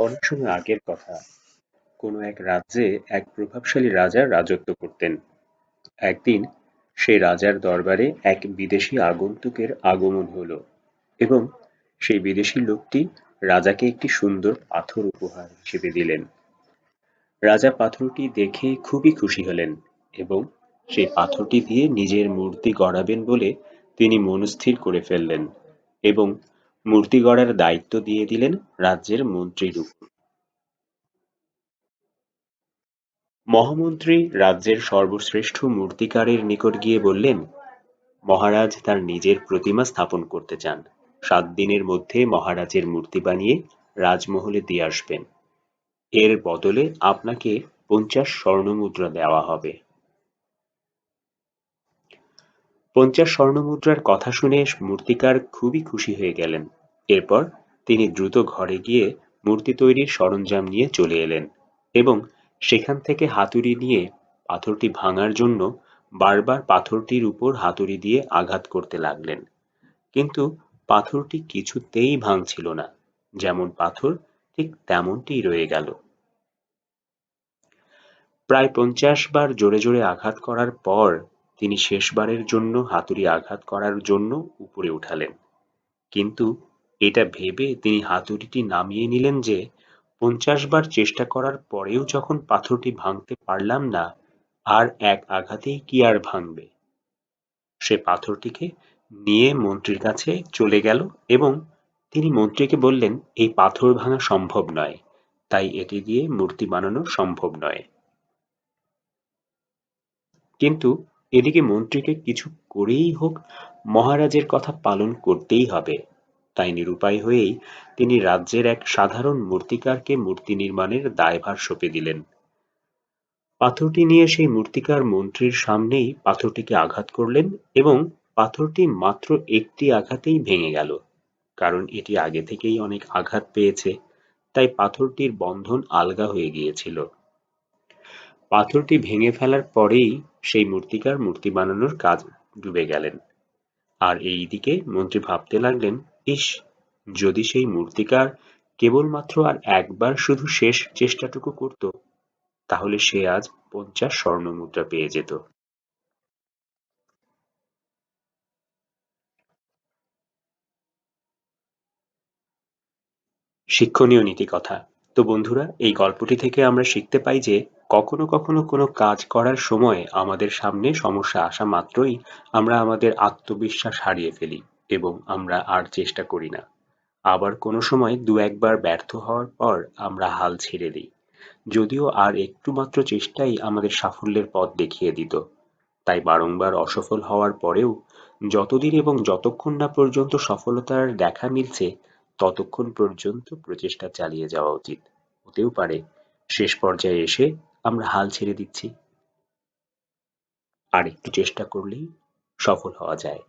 অনেক সময় আগের কথা। কোনো এক রাজ্যে এক প্রভাবশালী রাজা রাজত্ব করতেন। একদিন সেই রাজার দরবারে এক বিদেশি আগন্তুকের আগমন হলো এবং সেই বিদেশি লোকটি রাজাকে একটি সুন্দর পাথর উপহার হিসেবে দিলেন। রাজা পাথরটি দেখে খুবই খুশি হলেন এবং সেই পাথরটি দিয়ে নিজের মূর্তি গড়াবেন বলে তিনি মনস্থির করে ফেললেন এবং মূর্তি গড়ার দায়িত্ব দিয়ে দিলেন রাজ্যের মন্ত্রীর উপর মহামন্ত্রী রাজ্যের সর্বশ্রেষ্ঠ মূর্তিকারের নিকট গিয়ে বললেন, মহারাজ তার নিজের প্রতিমা স্থাপন করতে চান। সাত দিনের মধ্যে মহারাজের মূর্তি বানিয়ে রাজমহলে দিয়ে আসবেন। এর বদলে আপনাকে পঞ্চাশ স্বর্ণমুদ্রা দেওয়া হবে। পঞ্চাশ স্বর্ণমুদ্রার কথা শুনে মূর্তিকার খুবই খুশি হয়ে গেলেন। এরপর তিনি দ্রুত ঘরে গিয়ে মূর্তি তৈরির সরঞ্জাম নিয়ে চলে এলেন এবং সেখান থেকে হাতুড়ি নিয়ে পাথরটি ভাঙার জন্য বারবার পাথরটির উপর হাতুড়ি দিয়ে আঘাত করতে লাগলেন। কিন্তু পাথরটি কিছুতেই ভাঙছিল না, যেমন পাথর ঠিক তেমনটিই রয়ে গেল। প্রায় পঞ্চাশ বার জোরে জোরে আঘাত করার পর তিনি শেষবারের জন্য হাতুড়ি আঘাত করার জন্য উপরে উঠালেন। কিন্তু এটা ভেবে তিনি হাতুড়িটি নামিয়ে নিলেন যে, পঞ্চাশ বার চেষ্টা করার পরেও যখন পাথরটি ভাঙতে পারলাম না, আর এক আঘাতেই কি আর ভাঙবে? সে পাথরটিকে নিয়ে মন্ত্রীর কাছে চলে গেল এবং তিনি মন্ত্রীকে বললেন, এই পাথর ভাঙা সম্ভব নয়। তাই এটি দিয়ে মূর্তি বানানো সম্ভব নয়। কিন্তু এদিকে মন্ত্রীকে কিছু করেই হোক, মহারাজের কথা পালন করতেই হবে। তাই নিরুপায় হয়েই তিনি রাজ্যের এক সাধারণ মূর্তিকারকে মূর্তি নির্মাণের দায়ভার সঁপে দিলেন। পাথরটি নিয়ে সেই মূর্তিকার মন্ত্রীর সামনেই পাথরটিকে আঘাত করলেন এবং পাথরটি মাত্র একটি আঘাতেই ভেঙে গেল, কারণ এটি আগে থেকেই অনেক আঘাত পেয়েছে, তাই পাথরটির বন্ধন আলগা হয়ে গিয়েছিল। পাথরটি ভেঙে ফেলার পরেই সেই মূর্তিকার মূর্তি বানানোর কাজ ডুবে গেলেন। আর এই দিকে মন্ত্রী ভাবতে লাগলেন, ইস, যদি সেই মূর্তিকার কেবলমাত্র আর একবার শুধু শেষ চেষ্টাটুকু করত, তাহলে সে আজ পঞ্চাশ স্বর্ণমুদ্রা পেয়ে যেত। শিক্ষণীয় নীতি কথা তো বন্ধুরা, এই গল্পটি থেকে আমরা শিখতে পাই যে কখনো কখনো কোনো কাজ করার সময় আমাদের সামনে সমস্যা আসা মাত্রই আমরা আমাদের আত্মবিশ্বাস হারিয়ে ফেলি এবং আমরা আর চেষ্টা করি না। আবার কোনো সময় দু একবার ব্যর্থ হওয়ার পর আমরা হাল ছেড়ে দিই। যদিও আর একটু মাত্র চেষ্টাই আমাদের সাফল্যের পথ দেখিয়ে দিত। তাই বারংবার অসফল হওয়ার পরেও যতদিন এবং যতক্ষণ না পর্যন্ত সফলতার দেখা মিলছে, ততক্ষণ পর্যন্ত প্রচেষ্টা চালিয়ে যাওয়া উচিত। হতেও পারে, শেষ পর্যায়ে এসে আমরা হাল ছেড়ে দিচ্ছি। আর একটু চেষ্টা করলেই সফল হওয়া যায়।